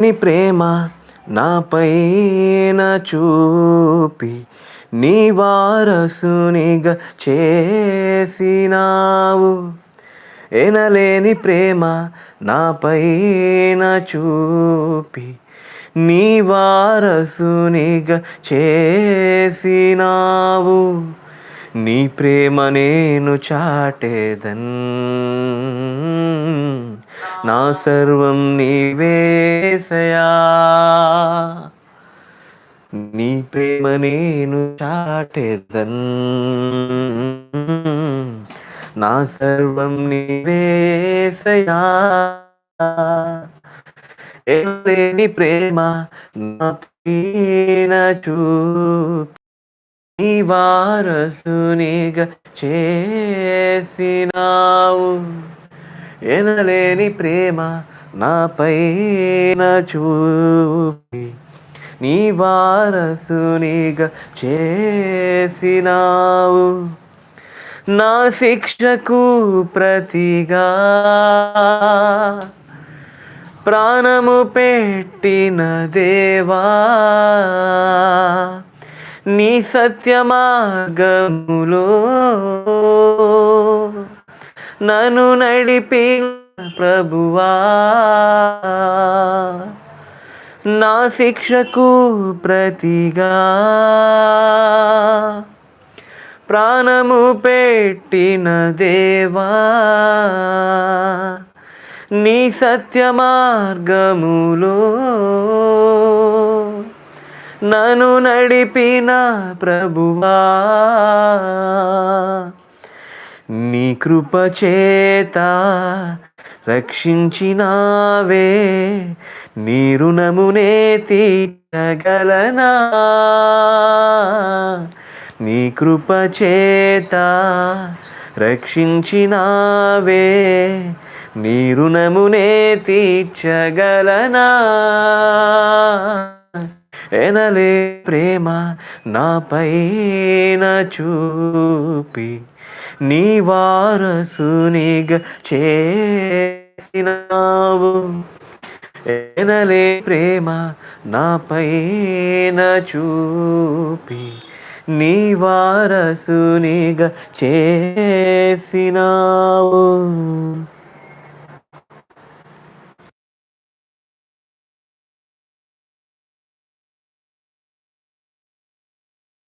నీ ప్రేమ నాపైన చూపి నీ వారసునిగా చేసినావు. ఎనలేని ప్రేమ నాపైన చూపి నీ వారసునిగా చేసినావు. నీ ప్రేమ నేను చాటేదన్ నా సర్వం నీవేసయా నీ ప్రేమ నేను చాటెదన్. నా సర్వం నీవేసయా ఎవరేని ప్రేమ నా పైన చూపి. నీ వారసునిగా చేసినావు. ఎనలేని ప్రేమ నా పైన చూపి. నీ వారసునిగా చేసినావు. నా శిక్షకు ప్రతిగా ప్రాణము పెట్టిన దేవా నీ సత్యమాగములో నన్ను నడిపి ప్రభువా. నా శిక్షకు ప్రతిగా. ప్రాణము పెట్టిన దేవా. నీ సత్య మార్గములో నన్ను నడిపిన ప్రభువా. నీ చేత రక్షించినావే నీ రుణమునే తీర్చగలనా? నీ కృపచేత రక్షించినావే నీ రుణమునే తీర్చగలనా? ఎనలే ప్రేమ నాపైన చూపి నీ వారసునిగా చేసినావు. ఎనలే ప్రేమ నాపైన చూపి నీ వారసునిగా చేసినావు.